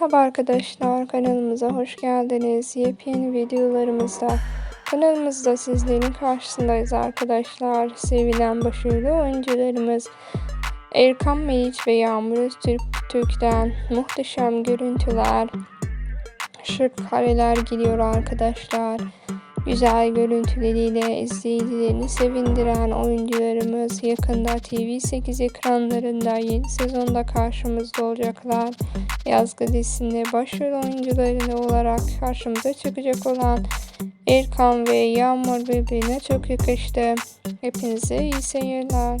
Merhaba arkadaşlar kanalımıza hoş geldiniz. Yepyeni videolarımızda kanalımızda sizlerin karşısındayız arkadaşlar. Sevilen başarılı oyuncularımız Erkan Meriç ve Yağmur Öztürk Türk'ten muhteşem görüntüler, şık kareler geliyor arkadaşlar. Güzel görüntüleriyle izleyicilerini sevindiren oyuncularımız yakında TV8 ekranlarında yeni sezonda karşımızda olacaklar. Yazgı dizisinde başrol oyuncuları olarak karşımıza çıkacak olan Erkan ve Yağmur birbirine çok yakıştı. Hepinize iyi seyirler.